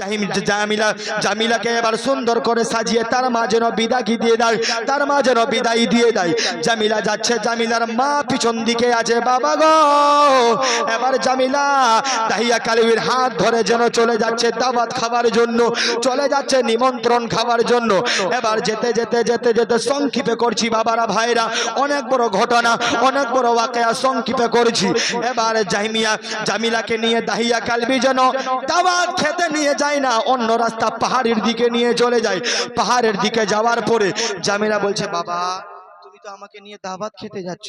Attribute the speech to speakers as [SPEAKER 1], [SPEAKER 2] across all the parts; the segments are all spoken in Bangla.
[SPEAKER 1] তার তার পিছন দিকে হাত ধরে যেন চলে যাচ্ছে দাওয়াত খাবার জন্য, চলে যাচ্ছে নিমন্ত্রণ খাবার জন্য। এবার যেতে যেতে যেতে যেতে সংক্ষিপে করছি, বাবারা, ভাইরা, অনেক বড় ঘটনা, অনেক বড় ওয়াকেয়া সংক্ষিপে করছি। এবার জাহিমিয়া জামিলাকে নিয়ে দাহিয়া কালবি যেন দাওয়াত খেতে নিয়ে যায় না, অন্য রাস্তা পাহাড়ের দিকে নিয়ে চলে যায়। পাহাড়ের দিকে যাওয়ার পরে জামিলা বলছে, বাবা তো আমাকে নিয়ে দাওয়াত খেতে যাচ্ছ?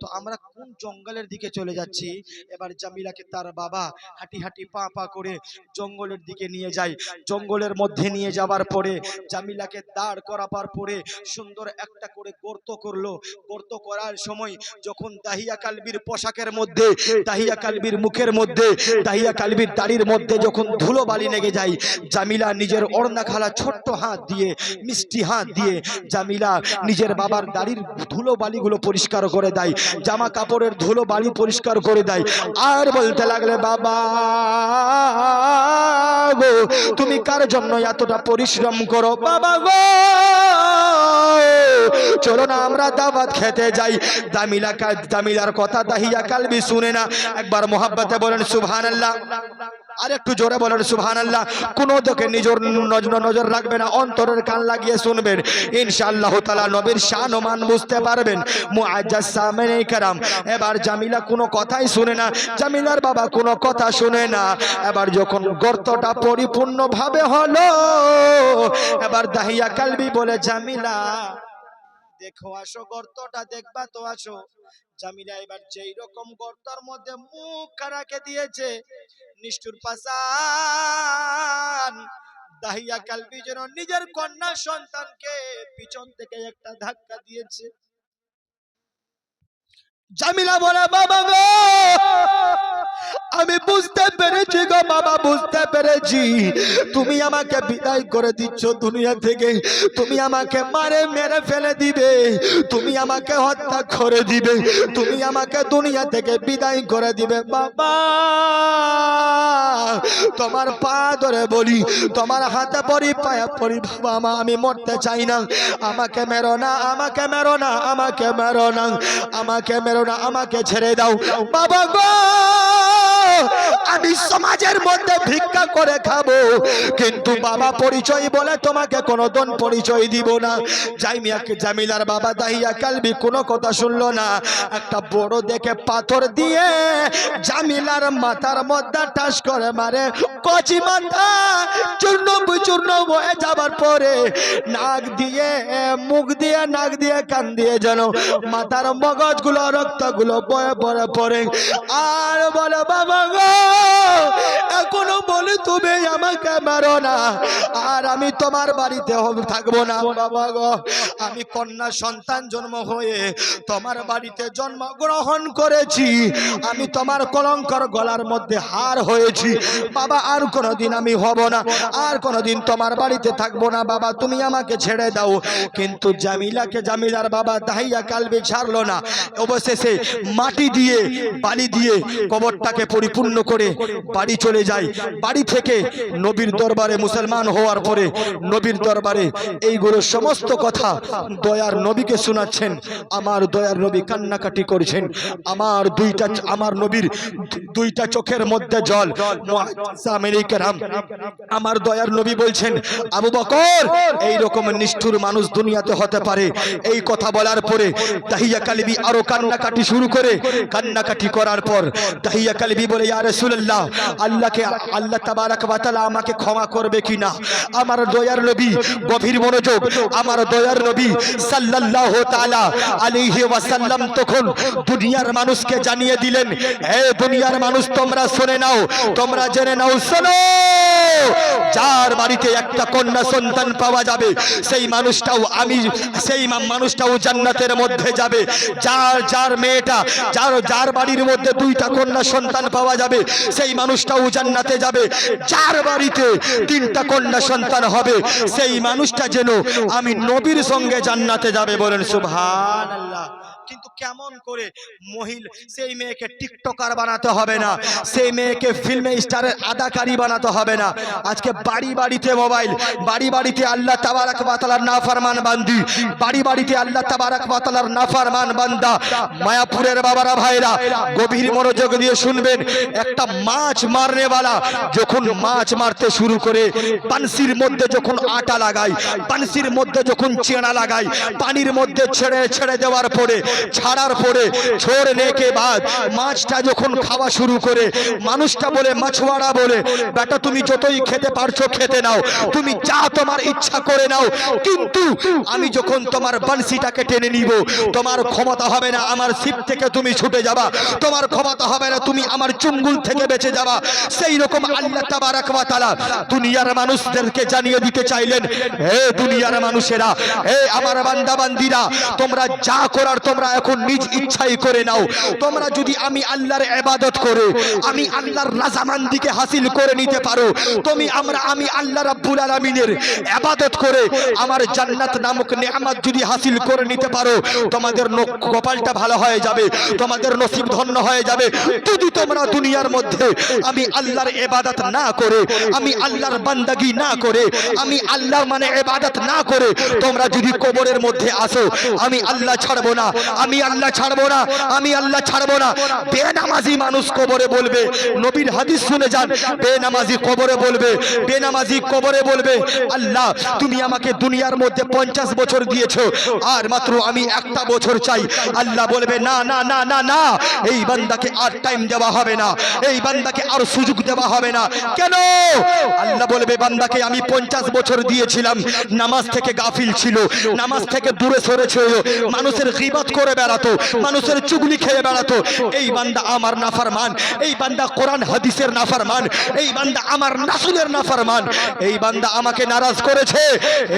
[SPEAKER 1] তো আমরা কোন জঙ্গলের দিকে চলে যাচ্ছি? এবার জামিলাকে তার বাবা হাঁটি হাঁটি পা পা করে জঙ্গলের দিকে নিয়ে যায়। জঙ্গলের মধ্যে নিয়ে যাওয়ার পরে জামিলাকে দাঁড় করাবার পরে সুন্দর একটা করে গর্ত করল। গর্ত করার সময় যখন দাহিয়া কালবির পোশাকের মধ্যে, দাহিয়া কালবির মুখের মধ্যে, দাহিয়া কালবির দাড়ির মধ্যে যখন ধুলো বালি লেগে যায়, জামিলা নিজের ওড়না খালা ছোট্ট হাত দিয়ে, মিষ্টি হাত দিয়ে জামিলা নিজের বাবার দাড়ির ধুলো বালিগুলো পরিষ্কার করে দেয়, জামা কাপড়ের ধুলো বালি পরিষ্কার করে দেয়। আর বলতে লাগলে, বাবা গো, তুমি কার জন্য এতটা পরিশ্রম করো? বাবা গো চলো না, আমরা দাবাত খেতে যাই। দামিলা দামিলার কথা তাহিয়া কালবি শুনে না। একবার মোহাব্বতে বলেন সুভান আল্লাহ আর একটু জোরে বলেন সুহান আল্লাহ কোনো দোকে নিজের নজর রাখবে না, অন্তরের কান লাগিয়ে শুনবেন। ইনশাআল্লাহ তালা নবীর শান মান বুঝতে পারবেন। কারাম। এবার জামিলা কোনো কথাই শুনে না, জামিলার বাবা কোনো কথা শুনে না। এবার যখন গর্তটা পরিপূর্ণভাবে হলো, এবার দাহিয়া কালবি বলে, জামিলা দেখো, আসো, গর্তটা দেখবা তো, আসো। জামিলা এবার যেই রকম গর্তর মধ্যে মুখ কারাকে দিয়েছে, নিষ্ঠুর পাশান দাহিয়া কালবি যেন নিজের কন্যা সন্তানকে পিছন থেকে একটা ধাক্কা দিয়েছে। জামিলা বলে, বাবা গো, আমি বুঝতে পেরেছি গো, বাবা, বুঝতে পেরেছি। তুমি আমাকে বিদায় করে দিচ্ছ দুনিয়া থেকে। তুমি আমাকে মারে, মেরে ফেলে দিবে। তুমি আমাকে হত্যা করে দিবে। তুমি আমাকে দুনিয়া থেকে বিদায় করে দিবে। বাবা, তোমার পা ধরে বলি, তোমার হাতে পরি, পায়ে পরি, বাবা আমা মরতে চাই না। আমাকে মেরো না, আমাকে মেরো না, আমাকে মেরো না, আমাকে মেরো না আমাকে ছেড়ে দাও। বাবা গো! আমি সমাজের মধ্যে ভিক্ষা করে খাব। কিন্তু বাবা পরিচয় বলে তোমাকে কোনো দন পরিচয় দিব না। জাইমিয়াকে জামিলার বাবা দাহিয়া কালবি কোনো কথা শুনলো না। একটা বড় দেখে পাথর দিয়ে জামিলার মাথার মধ্যে টাস করে মারে। কচি মাথা চূর্ণ বিচূর্ণ হয়ে যাবার পরে নাক দিয়ে, মুখ দিয়ে, নাক দিয়ে, কান দিয়ে যেন মাথার মগজগুলো, রক্তগুলো বয়ে বয়ে পরে আর বলো বাবা এখনও বলে তুমি আমাকে মারো না। আর আমি তোমার বাড়িতে থাকব না, বাবা গো। আমি কন্যা সন্তান জন্ম হয়ে তোমার বাড়িতে জন্মগ্রহণ করেছি। আমি তোমার কলঙ্কর গলার মধ্যে হার হয়েছি। বাবা, আর কোনোদিন আমি হব না। আর কোনোদিন তোমার বাড়িতে থাকব না, বাবা। তুমি আমাকে ছেড়ে দাও। কিন্তু জামিলাকে জামিলার বাবা দাহিয়া কালবে ছাড়লো না। অবশেষে মাটি দিয়ে, বালি দিয়ে কবরটাকে পরিপূর্ণ করে বাড়ি চলে যায়। বাড়ি থেকে নবীর দরবারে মুসলমান হওয়ার পরে নবীর দরবারে এইগুলো সমস্ত কথা দয়ার নবীকে শোনাচ্ছেন। আমার দয়ার নবী কান্নাকাটি করছেন। আমার দুইটা আমার নবীর দুইটা চোখের মধ্যে জল। আমার দয়ার নবী বলছেন, আবু বকর এই রকম নিষ্ঠুর মানুষ দুনিয়াতে হতে পারে। এই কথা বলার পরে দাহিয়া কালিবি আরও কান্নাকাটি শুরু করে। কান্নাকাটি করার পর দাহিয়া কালিবি বলে ইয়া রাসূলুল্লাহ, আল্লাহকে, আল্লাহ তাবারাক ওয়া তাআলা আমাকে ক্ষমা করবে কিনা? আমার দয়ার নবী, গভীর মনোযোগ, আমার দয়ার নবী সাল্লাল্লাহু তাআলা আলাইহি ওয়াসাল্লাম তখন দুনিয়ার মানুষকে জানিয়ে দিলেন, হে দুনিয়ার মানুষ, তোমরা শুনে নাও, তোমরা জেনে নাও, শোনো, যার বাড়িতে একটা কন্যা সন্তান পাওয়া যাবে, সেই মানুষটাও আমি, সেই মানুষটাও জান্নাতের মধ্যে যাবে। যার যার মেয়েটা, যার যার বাড়ির মধ্যে দুইটা কন্যা সন্তান পাওয়া যাবে, সেই মানুষটাও জান্নাতে যাবে। যার বাড়িতে তিনটা কন্যা সন্তান হবে, সেই মানুষটা যেন আমি নবীর সঙ্গে জান্নাতে যাবে বলেন, সুবহানাল্লাহ। কিন্তু কেমন করে মহিলা সেই মেয়েকে টিকটকার বানাতে হবে না। সেই মেয়েকে ফিল্মে স্টারের আদাকারী বানাতে হবে না। আজকে বাড়ি বাড়িতে মোবাইল বাড়ি বাড়িতে আল্লাহ তাবারাক বাতালার নাফরমান বান্দি বাড়ি বাড়িতে আল্লাহ তাবারাক বাতালার নাফরমান বান্দা মায়াপুরের বাবারা ভাইরা গভীর মনোযোগ দিয়ে শুনবেন। একটা মাছ মারনেওয়ালা যখন মাছ মারতে শুরু করে পানসির মধ্যে যখন আটা লাগায় পানসির মধ্যে যখন চেনা লাগায় পানির মধ্যে ছেড়ে ছেড়ে দেওয়ার পরে ছাড়ার পরে ছোড় নেকে বাদ মাছটা যখন খাওয়া শুরু করে, মানুষটা বলে, মাছওয়াড়া বলে, বেটা, তুমি যতই খেতে পারছ খেতে নাও। তুমি যা তোমার ইচ্ছা করে নাও। কিন্তু আমি যখন তোমার বানসিটাকে টেনে নিব, তোমার ক্ষমতা হবে না, আমার সিপ থেকে তুমি ছুটে যাবা। তোমার ক্ষমতা হবে না, তুমি আমার চুঙ্গুল থেকে বেঁচে যাবা। সেই রকম আল্লাহ তাবারাক ওয়া তাআলা দুনিয়ার মানুষদেরকে জানিয়ে দিতে চাইলেন, হে দুনিয়ার মানুষেরা, হে আমার বান্দা বান্দিরা তোমরা যা করার তোমরা এখন নিজ ইচ্ছাই করে নাও। তোমরা যদি আমি আল্লাহর ইবাদত করে, আমি আল্লাহর রাজামান্দিকে হাসিল করে নিতে পারো, তুমি আমরা, আমি আল্লাহ রাব্বুল আলামিনের ইবাদত করে আমার জান্নাত নামক নেয়ামত যদি হাসিল করে নিতে পারো, তোমাদের কপালটা ভালো হয়ে যাবে, তোমাদের নসিব ধন্য হয়ে যাবে। যদি তোমরা দুনিয়ার মধ্যে আমি আল্লাহর এবাদত না করে, আমি আল্লাহর বান্দাগি না করে, আমি আল্লাহর মানে এবাদত না করে, তোমরা যদি কবরের মধ্যে আসো, আমি আল্লাহ ছাড়বো না আমি আল্লাহ ছাড়বো না, আমি আল্লাহ ছাড়বো না। বেনামাজি মানুষ কবরে বলবে, নবীর হাদিস শুনে যান, বেনামাজি কবরে বলবে, বেনামাজি কবরে বলবে, আল্লাহ, তুমি আমাকে দুনিয়ার মধ্যে পঞ্চাশ বছর দিয়েছ, আর মাত্র আমি একটা বছর চাই। আল্লাহ বলবে, না না না না না, এই বান্দাকে আর টাইম দেওয়া হবে না, এই বান্দাকে আর সুযোগ দেওয়া হবে না। কেন? আল্লাহ বলবে, বান্দাকে আমি পঞ্চাশ বছর দিয়েছিলাম, নামাজ থেকে গাফিল ছিল, নামাজ থেকে দূরে সরে ছিল মানুষের গিবত করে বেড়াতো মানুষের চুগলি খেয়ে বেড়াতো এই বান্দা আমার নাফরমান এই বান্দা কোরআন হাদিসের নাফরমান এই বান্দা আমার রাসূলের নাফরমান এই বান্দা আমাকে নারাজ করেছে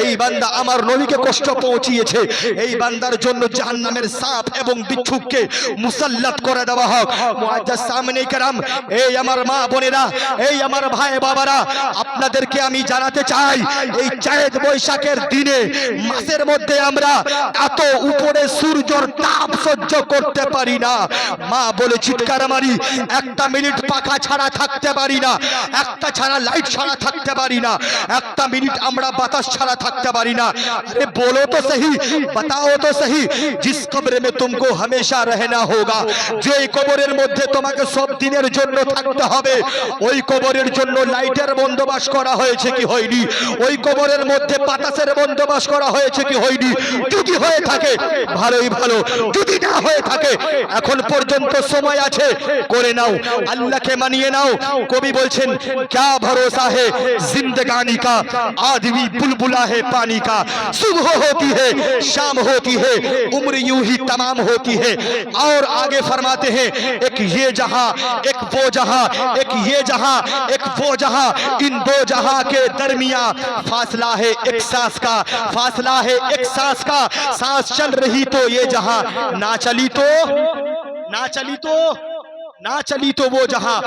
[SPEAKER 1] এই বান্দা আমার নবীকে কষ্ট পৌঁছিয়েছে এই বান্দার জন্য জাহান্নামের সাপ এবং বিচ্ছুককে মুসাল্লাত করে দেওয়া হোক মুআজ্জাজ সামনে کرام এই আমার মা বোনেরা এই আমার ভাই বাবারা আপনাদেরকে আমি জানাতে চাই এই চায়েদ বৈশাখের দিনে মাসের মধ্যে আমরা এত উপরে সূর্যর তাপ সহ্য করতে পারি না মা বলে চিৎকার মারি একটা মিনিট পাখা ছাড়া থাকতে পারি না একটা ছাড়া লাইট ছাড়া থাকতে পারি না একটা মিনিট আমরা বাতাস ছাড়া থাকতে পারি না আরে বলো তো সহি बताओ তো সহি जिस कब्र में तुमको हमेशा रहना होगा যে কবরের মধ্যে তোমাকে সব দিনের জন্য থাকতে হবে ওই কবরের জন্য লাইটের বন্দোবস্ত করা হয়েছে কি হয়নি ওই কবরের মধ্যে বাতাসের বন্দোবস্ত করা হয়েছে কি হয়নি যদি হয়ে থাকে ভালোই ভালো যদি না হয়ে থাকে এখন পর্যন্ত সময় আছে করে নাও আল্লাহকে মানিয়ে নাও কবি বলছেন क्या भरोसा है जिंदगानी का आदमी बुलबुला है पानी का सुबह होती है शाम होती है उम्र यूं ही तमाम होती है और आगे फरमाते हैं एक ये जहां एक वो जहां एक ये जहां एक वो जहां इन दो जहां के दरमिया फासला है एक सांस का फासला है एक सांस का सांस चल रही तो ये जहां না চালিত না চালিত نہ چلی تو وہ جہاں۔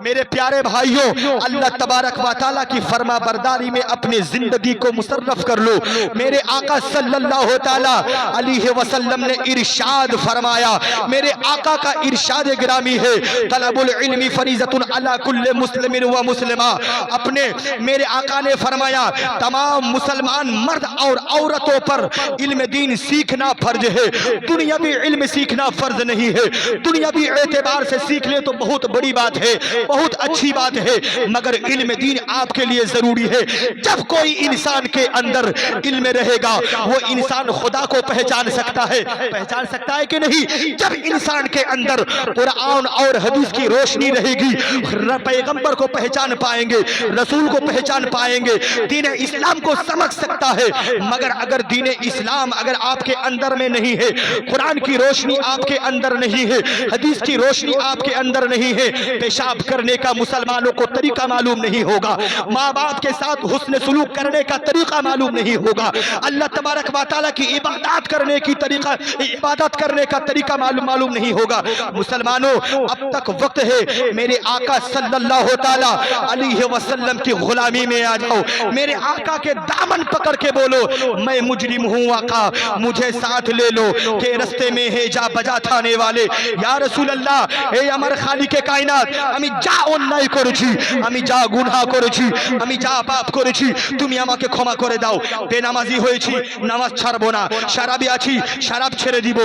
[SPEAKER 1] میرے پیارے بھائیوں، اللہ تبارک و تعالیٰ کی فرما برداری میں اپنے زندگی کو مصرف کر لو۔ میرے آقا صلی اللہ تعالیٰ علیہ وسلم نے ارشاد فرمایا، میرے آقا کا ارشاد گرامی ہے، طلب العلمی فریضت علی کل مسلم و مسلمہ۔ اپنے میرے آقا نے فرمایا، تمام مسلمان مرد اور عورتوں پر علم دین سیکھنا فرض ہے۔ دنیاوی علم سیکھنا فرض نہیں ہے۔ دنیاوی اعتبار اعتبار سے سیکھ لیں تو بہت بڑی بات ہے، بہت اچھی بات ہے، مگر علم دین آپ کے لیے ضروری ہے۔ جب کوئی انسان کے اندر علم رہے گا، وہ انسان خدا کو پہچان سکتا ہے۔ پہچان سکتا ہے کہ نہیں؟ جب انسان کے اندر قرآن اور حدیث کی روشنی رہے گی پیغمبر کو پہچان پائیں گے، رسول کو پہچان پائیں گے، دین اسلام کو سمجھ سکتا ہے۔ مگر اگر دین اسلام اگر آپ کے اندر میں نہیں ہے، قرآن کی روشنی آپ کے اندر نہیں ہے، حدیث کی روشنی روشنی آپ کے اندر نہیں ہے۔ پیشاب کرنے کا مسلمانوں کو طریقہ معلوم نہیں ہوگا۔ ماں باپ کے ساتھ حسن سلوک کرنے کا طریقہ معلوم نہیں ہوگا۔ اللہ تبارک و تعالیٰ کی عبادات کرنے کی طریقہ عبادت کرنے کا طریقہ معلوم معلوم نہیں ہوگا۔ مسلمانوں، اب تک وقت ہے۔ میرے آقا صلی اللہ تعالیٰ علیہ وسلم کی غلامی میں آ جاؤ۔ میرے آقا کے دامن پکڑ کے بولو۔ میں مجرم ہوں آقا۔ مجھے ساتھ لے لو۔ کہ رستے میں ہے جا بجا تھانے والے۔ یا رسول اللہ রাসূলুল্লাহ এই আমার খালিকে কায়নাত, আমি যা অন্যায় করেছি, আমি যা গুনাহ করেছি, আমি যা পাপ করেছি, তুমি আমাকে ক্ষমা করে দাও। বেনামাজি হয়েছি, নামাজ ছাড়বো না শারাবি আছি শারাব ছেড়ে দিব।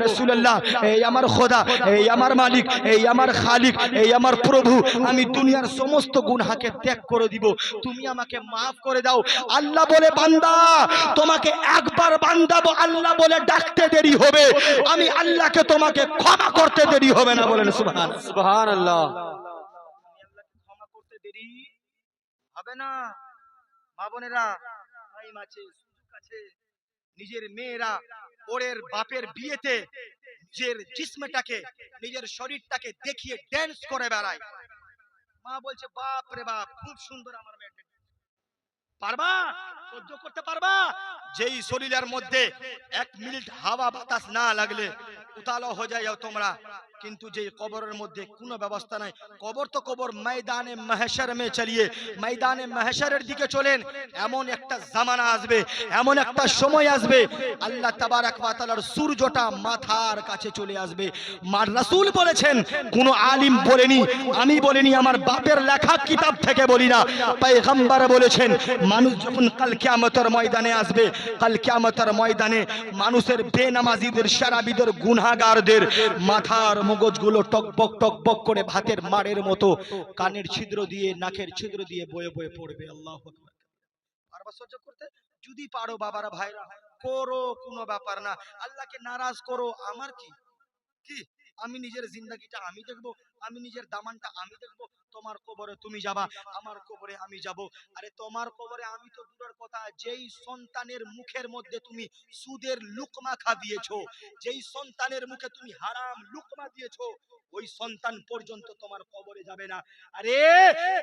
[SPEAKER 1] রাসূলুল্লাহ, এই আমার খোদা, এই আমার মালিক, এই আমার খালিক, এই আমার প্রভু, আমি দুনিয়ার সমস্ত গুনাহকে ত্যাগ করে দিব। তুমি আমাকে মাফ করে দাও। আল্লাহ বলে, বান্দা, তোমাকে একবার বান্দা ব- আল্লাহ বলে, ডাকতে দেরি হবে। আমি আল্লাহকে তোমাকে ক্ষমা করতে দেরি হবে না বলেন সুবহান
[SPEAKER 2] সুবহান আল্লাহ
[SPEAKER 1] ক্ষমা করতে দেরি হবে না। মা বোনেরা টাইম আছে সুযোগ আছে। নিজের মেয়েরা ওরের বাপের বিয়েতে নিজের জিসমটাকে নিজের শরীরটাকে দেখিয়ে ড্যান্স করে বেড়ায়। মা বলছে বাপ রে বাপ খুব সুন্দর আমার মেয়েটা। পারবা? সহ্য করতে পারবা? যেই শরীরের মধ্যে এক মিনিট হাওয়া বাতাস না লাগলে উতালো হয়ে যায় তোমরা। কিন্তু যে কবরের মধ্যে কোনো ব্যবস্থা নাই, কবর তো কবর, ময়দানে মহেশর মে চালিয়ে, ময়দানে মহেশরের দিকে চলেন, এমন একটা জামানা আসবে, এমন একটা সময় আসবে, আল্লাহ তাবারাক ওয়া তাআলার সূর্যটা মাথার কাছে চলে আসবে। মার রাসূল বলেছেন, কোন আলিম বলেনি, আমি বলিনি, আমার বাপের লেখা কিতাব থেকে বলি না। পয়গম্বর বলেছেন, মানুষ যখন কাল কিয়ামতের ময়দানে আসবে। কাল কিয়ামতের ময়দানে মানুষের বেনামাজিদের শারাবিদের গুনাহগারদের মাথার মগজগুলো টকবক টকবক করে ভাতের মারের মতো কানের ছিদ্র দিয়ে, নাকের ছিদ্র দিয়ে বয়ে বয়ে পড়বে। আল্লাহ করতে? যদি পারো বাবারা, ভাইরা, করো কোনো ব্যাপার না। আল্লাহকে নারাজ করো। আমার কি? কি? আমি নিজের জিন্দাগিটা আমি দেখব? আমি নিজের দামানটা আমি দেখব, তোমার কবরে তুমি যাবা, আমার কবরে আমি যাব। আরে তোমার কবরে আমি তো দূরের কথা, যেই সন্তানের মুখের মধ্যে তুমি সুদের লুকমা খাবিয়েছো যেই সন্তানের মুখে তুমি হারাম লুকমা দিয়েছ, ওই সন্তান পর্যন্ত তোমার কবরে যাবে না। আরে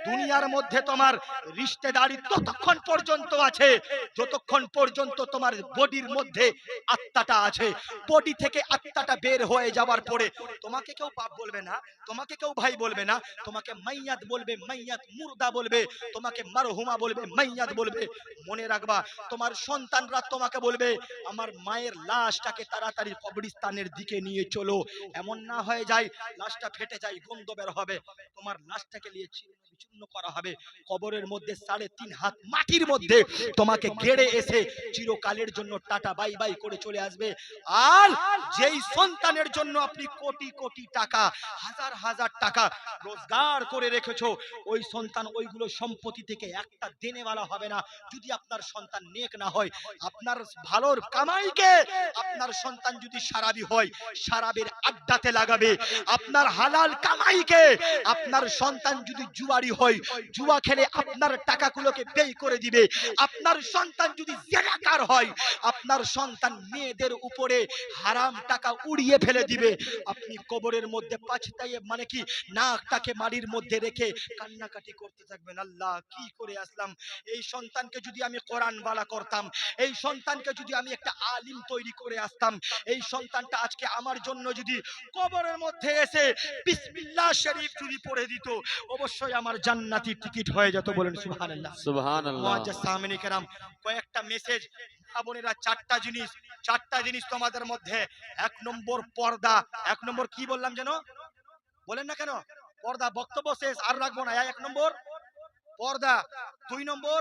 [SPEAKER 1] দুনিয়ার মধ্যে তোমার রিশতেদারি ততক্ষণ পর্যন্ত আছে, যতক্ষণ পর্যন্ত তোমার বডির মধ্যে আত্মাটা আছে। বডি থেকে আত্মাটা বের হয়ে যাওয়ার পরে তোমাকে কেউ পাপ বলবে না, তোমাকে কেউ ভাই বলবে না। তোমাকে মাইয়াত বলবে, মাইয়াত মুর্দা বলবে, তোমাকে মারহুমা বলবে, মাইয়াত বলবে। মনে রাখবা, তোমার সন্তানরা তোমাকে বলবে, আমার মায়ের লাশটাকে তাড়াতাড়ি কবরস্থানের দিকে নিয়ে চলো। এমন না হয়ে যায়, লাশটা ফেটে যায়, গন্ধ বের হবে। তোমার লাশটাকে নিয়ে বিচ্ছিন্ন করা হবে। কবরের মধ্যে সাড়ে তিন হাত মাটির মধ্যে তোমাকে গেড়ে এসে চিরকালের জন্য টাটা, বাই বাই করে চলে আসবে। আর যেই সন্তানের জন্য আপনি কোটি কোটি টাকা, হাজার হাজার টাকা রোজগার করে রেখেছো, ওই সন্তান ওইগুলো সম্পত্তি থেকে একটা দেনেওয়ালা হবে না। যদি আপনার সন্তান নেক না হয়, আপনার ভালোর কামাইকে আপনার সন্তান যদি সারাবি হয়, সারাবের আড্ডাতে লাগাবে। আপনার হালাল কামাইকে আপনার সন্তান যদি জুয়ারি হয়, জুয়া খেলে আপনার টাকাগুলোকে ব্যয় করে দিবে। আপনার সন্তান যদি জেনাকার হয়, আপনার সন্তান মেয়েদের উপরে হারাম টাকা উড়িয়ে ফেলে দিবে। আপনি কবরের মধ্যে পাছতাইয়ে মানে কি? নাকটাকে মাটির মধ্যে রেখে কান্নাকাটি করতে থাকবেন। আল্লাহ কি করে আসলাম? এই সন্তানকে যদি আমি কোরআন বালা করতাম এই সন্তানকে যদি আমি একটা আলিম তৈরি করে আসতাম এই সন্তানটা আজকে আমার জন্য যদি কবরের মধ্যে এসে বিসমিল্লাহ শরীফ যদি পড়ে দিত অবশ্যই আমার জান্নাতি টিকিট হয়ে যেত বলেন সুবহানাল্লাহ।
[SPEAKER 2] সুবহান আল্লাহ
[SPEAKER 1] মুআজ্জাজ সামিনী কেরাম কয়েকটা মেসেজ বোনেরা চারটা জিনিস চারটা জিনিস তোমাদের মধ্যে এক নম্বর পর্দা এক নম্বর কি বললাম যেন? বলেন না কেন? পর্দা, বক্তব্য শেষ, আর রাখব না। এক নম্বর, পর্দা, দুই নম্বর,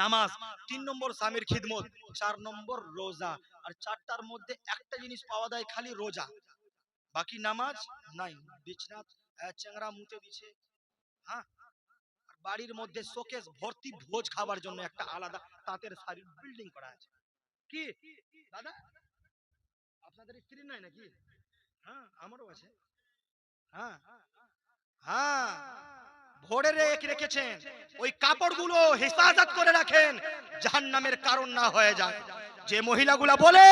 [SPEAKER 1] নামাজ, তিন নম্বর স্বামীর খিদমত, চার নম্বর রোজা। আর চারটার মধ্যে একটা জিনিস পাওয়া যায় খালি রোজা। বাকি নামাজ নাই। বিছনাথ চেংরা মুতে দিছে। হ্যাঁ? বাড়ির মধ্যে শোকেস, ভর্তি ভোজ খাবার জন্য একটা আলাদা তাঁতের শাড়ির বিল্ডিং করা আছে। কি? দাদা? আপনাদের স্ত্রী নয় নাকি? হ্যাঁ আমারও আছে। হ্যাঁ হ্যাঁ ভরে রেখে রেখেছেন। ওই কাপড়গুলো হেফাজত করে রাখেন জাহান্নামের কারণ না হয়ে যায় যে মহিলাগুলা বলে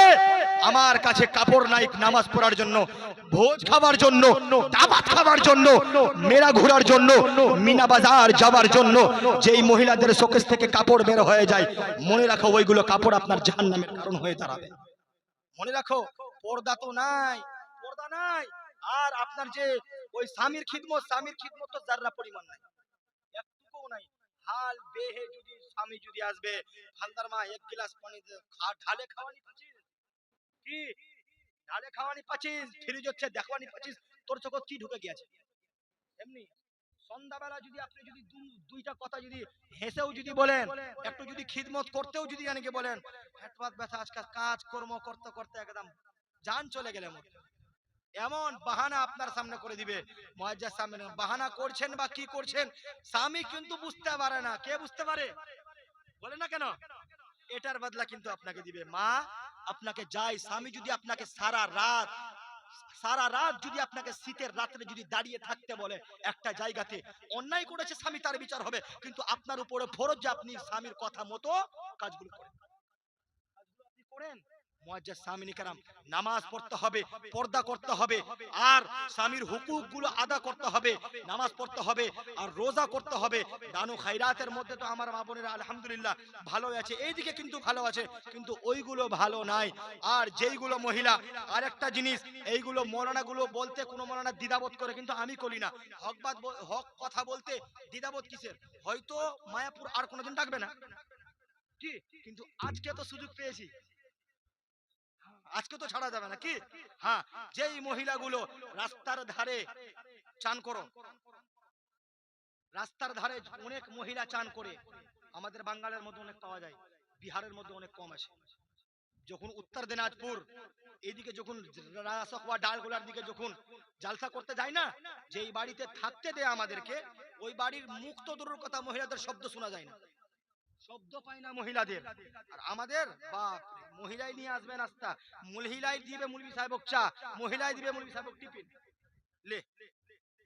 [SPEAKER 1] আমার কাছে কাপড় নাই নামাজ পড়ার জন্য ভোজ খাবার জন্য দাবাত খাবার জন্য মেলা ঘোরার জন্য মিনা বাজার যাবার জন্য যেই মহিলাদের শোকেস থেকে কাপড় বের হয়ে যায় মনে রাখো ওইগুলো কাপড় আপনার জাহান্নামের কারণ হয়ে দাঁড়াবে। মনে রাখো পর্দা তো নাই পর্দা নাই। আর আপনার যে ওই স্বামীর খিদমত স্বামীর খিদমত তো পরিমাণ নাই। একটুকুও নাই। হাল বেহে যদি স্বামী যদি আসবে মা এক গ্লাস পানি ঢালে খাওয়ানি কি? ঢালে খাওয়ানি ফ্রিজ হচ্ছে তোর কি ঢুকে গিয়েছে? এমনি? সন্ধ্যাবেলা যদি আপনি যদি দুইটা কথা যদি হেসেও যদি বলেন, একটু যদি খিদমত করতেও যদি অনেকে বলেন হাত পাত ব্যথা আজকাল কাজ কর্ম করতে করতে একদম জান চলে গেলে মোর এমন বাহানা আপনার সামনে করে দিবে। মহাজ্জার সামনে বাহানা করছেন বা কি করছেন, স্বামী কিন্তু বুঝতে পারে না। কে বুঝতে পারে? বলে না কেন? এটার বদলা কিন্তু আপনাকে দিবে। মা, আপনাকে যাই, স্বামী যদি আপনাকে সারা রাত সারা রাত যদি আপনাকে শীতের রাত্রে যদি দাঁড়িয়ে থাকতে বলে একটা জায়গাতে, অন্যায় করেছে স্বামী, তার বিচার হবে। কিন্তু আপনার উপরে ফরজ যে আপনি স্বামীর কথা মতো কাজগুলো করেন। কাজগুলো আপনি করেন। নামাজ পড়তে হবে, পর্দা করতে হবে, আর স্বামীর আদা করতে হবে, নামাজ পড়তে হবে, আর রোজা করতে হবে। দানু খাইরাতের মধ্যে তো আমার মা বোনেরা আলহামদুলিল্লাহ ভালো আছে, এইদিকে কিন্তু ভালো আছে, কিন্তু ওইগুলো ভালো নাই। আর যেইগুলো মহিলা জিনিস, এইগুলো মৌলানা গুলো বলতে কোনো মৌলানা দ্বিধাবোধ করে, কিন্তু আমি করি না। হকবাদ হক কথা বলতে দ্বিধাবোধ কিসের? হয়তো মায়াপুর আর কোনোদিন ডাকবে না। কি? কিন্তু আজকে তো সুযোগ পেয়েছি। আজকে তো ছাড়া যাবে না, কি? হ্যাঁ যেই মহিলাগুলো রাস্তার ধারে চান করো। রাস্তার ধারে অনেক মহিলা চান করে, আমাদের বাঙ্গালের মধ্যে অনেক পাওয়া যায়, বিহারের মধ্যে অনেক কম আছে। যখন উত্তর দিনাজপুর এইদিকে যখন রাসক বা ডালগোলার দিকে যখন জালসা করতে যায় না, যেই বাড়িতে থাকতে দেয় আমাদেরকে, ওই বাড়ির মুক্ত দূরের কথা মহিলাদের শব্দ শোনা যায় না। শব্দ পায় না মহিলাদের। আর আমাদের বাপ মহিলাই নিয়ে আসবে নাস্তা। মহিলাই দিবে মুলবি সাহেব চা মহিলাই দিবে মুলবি সাহেব টিফিন। লে।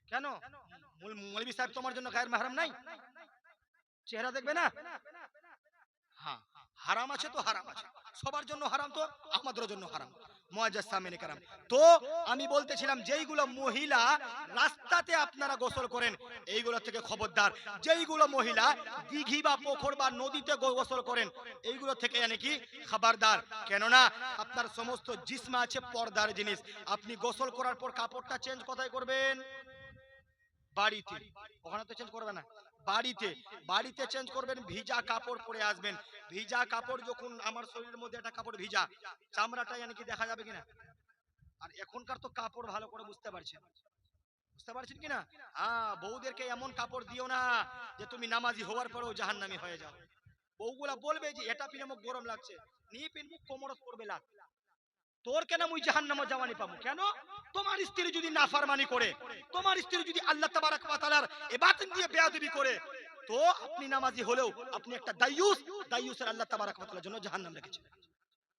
[SPEAKER 1] কেন? মুল- মৌলবি সাহেব তোমার জন্য গায়ের মাহরাম নাই? চেহারা দেখবে না? হ্যাঁ। হারাম আছে তো হারাম আছে। সবার জন্য হারাম তো আমাদের জন্য হারাম। মুয়াজ্জাজ সামিনে কারাম। তো আমি বলতেছিলাম যেইগুলো মহিলা রাস্তাতে আপনারা গোসল করেন এইগুলো থেকে খবরদার। যেইগুলো মহিলা দিঘি বা পুকুর বা নদীতে গোসল করেন এইগুলো থেকে খবরদার। কেননা আপনার সমস্ত জিসমা আছে পর্দার জিনিস। আপনি গোসল করার পর কাপড়টা চেঞ্জ কোথায় করবেন? বাড়িতে। ওখানে তো চেঞ্জ করবে না। বাড়িতে বাড়িতে চেঞ্জ করবেন ভিজা কাপড় পরে আসবেন। ভিজা কাপড় যখন আমার শরীরের মধ্যে একটা কাপড় ভিজা চামড়াটা জানি কি দেখা যাবে কিনা? আর এখনকার তো কাপড় ভালো করে বুঝতে পারছেন। বুঝতে পারছেন কিনা? হ্যাঁ বউদেরকে এমন কাপড় দিও না যে তুমি নামাজি হওয়ার পরেও জাহান্নামি হয়ে যাও। বউগুলা বলবে যে এটা পিনে মুখ গরম লাগছে। নি পিন কোমরত পড়বে লাগ তোর কেন মুই জাহান্নামে জামানি পাবো কেন? তোমার স্ত্রী যদি নাফারমানি করে, তোমার স্ত্রী যদি আল্লাহ তাবারাক ওয়া তাআলার দিয়ে বেয়াদবি করে, তো আপনি নামাজি হলেও আপনি একটা দাইয়ুস দাইয়ুসের আল্লাহ তাবারাক ওয়া তাআলার জন্য জাহান্নাম রেখেছেন।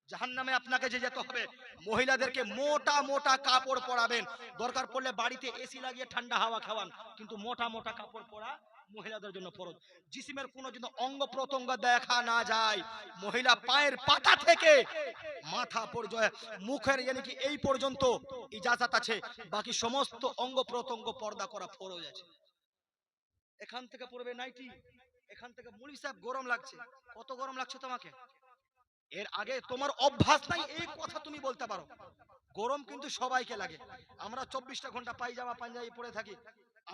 [SPEAKER 1] জাহান্নামে আপনাকে যে যেতে হবে, মহিলাদেরকে মোটা মোটা কাপড় পরাবেন। দরকার পড়লে বাড়িতে এসি লাগিয়ে ঠান্ডা হাওয়া খাওয়ান, কিন্তু মোটা মোটা কাপড় পরা মহিলাদের জন্য ফরজ। জিসিমের কোনো যদি অঙ্গ প্রত্যঙ্গ দেখা না যায়, মহিলা পায়ের পাতা থেকে মাথা পর্যন্ত মুখের মানে কি এই পর্যন্ত ইজাজত আছে, বাকি সমস্ত অঙ্গ প্রত্যঙ্গ পর্দা করা ফরজ আছে এখান থেকে পড়বে নাইটি, এখান থেকে মুলি সাহেব গরম লাগছে। কত গরম লাগছে তোমাকে? এর আগে তোমার অভ্যাস নাই, এই কথা তুমি বলতে পারো। গরম কিন্তু সবাইকে লাগে। আমরা চব্বিশটা ঘণ্টা পায়জামা, পাঞ্জাবি পরে থাকি।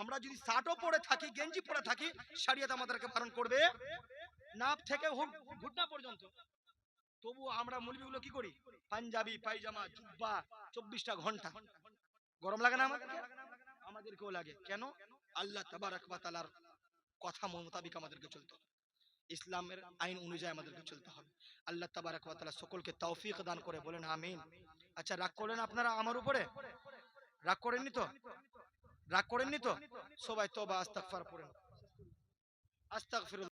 [SPEAKER 1] আমরা যদি শার্টও পরে থাকি, গেঞ্জি পরে থাকি শাড়িয়াত আমাদেরকে বারণ করবে। নাপ থেকে ঘুটনা পর্যন্ত। তবু আমরা মুলবিগুলো কি করি? পাঞ্জাবি, পায়জামা, জুব্বা, চব্বিশটা ঘণ্টা। গরম লাগে না আমাদেরকে? আমাদেরকেও লাগে। কেন? আল্লাহ তাবারাক ওয়া কথা মোতাবিক আমাদেরকে চলতে হবে। ইসলামের আইন অনুযায়ী আমাদেরকে চলতে হবে। আল্লাহ তাবারাক ওয়া সকলকে তৌফিক দান করে বলেন, আমিন। আচ্ছা রাগ করলেন আপনারা আমার উপরে? রাগ করেননি তো? রাগ করেননি তো? সবাই তো? বা আস্তাক আস্তাগফার পড়েন। আস্তাগফিরুল্লাহ।